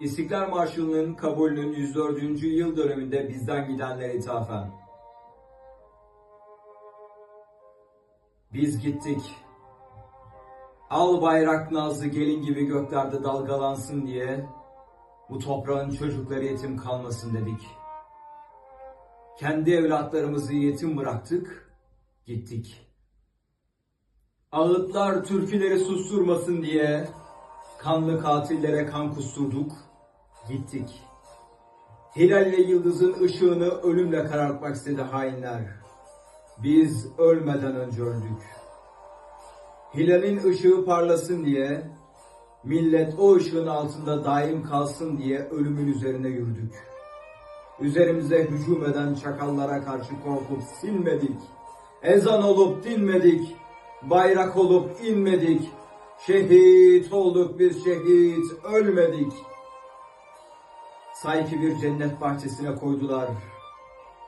İstiklal Marşı'nın kabulünün 104. yıl dönümünde bizden gidenlere ithafen. Biz gittik. Al bayrak nazlı gelin gibi göklerde dalgalansın diye bu toprağın çocukları yetim kalmasın dedik. Kendi evlatlarımızı yetim bıraktık, gittik. Ağıtlar türküleri susturmasın diye kanlı katillere kan kusturduk, gittik. Hilal ile yıldızın ışığını ölümle karartmak istedi hainler. Biz ölmeden önce öldük. Hilal'in ışığı parlasın diye, millet o ışığın altında daim kalsın diye ölümün üzerine yürüdük. Üzerimize hücum eden çakallara karşı korkup silmedik. Ezan olup dinmedik. Bayrak olup inmedik. Şehit olduk biz şehit ölmedik. Sanki bir cennet bahçesine koydular.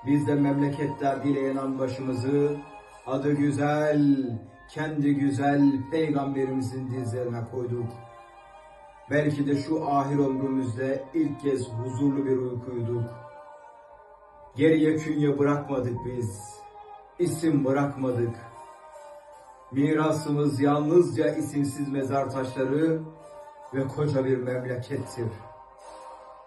Biz de memleket derdiyle yanan başımızı adı güzel, kendi güzel peygamberimizin dizlerine koyduk. Belki de şu ahir ömrümüzde ilk kez huzurlu bir uykuyduk. Geriye künye bırakmadık biz, isim bırakmadık. Mirasımız yalnızca isimsiz mezar taşları ve koca bir memlekettir.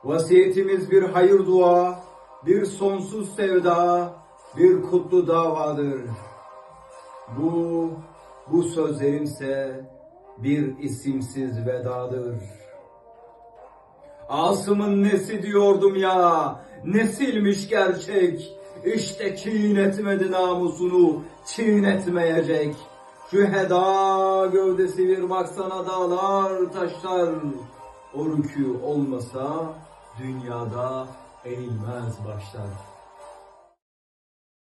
Vasiyetimiz bir hayır dua, bir sonsuz sevda, bir kutlu davadır. Bu, bu sözlerimse bir isimsiz vedadır. Asım'ın nesi diyordum ya, nesilmiş gerçek. İşte çiğnetmedi namusunu, çiğnetmeyecek. Şu heda gövdesi bir baksana dağlar taşlar. O rükû olmasa dünyada eğilmez başlar.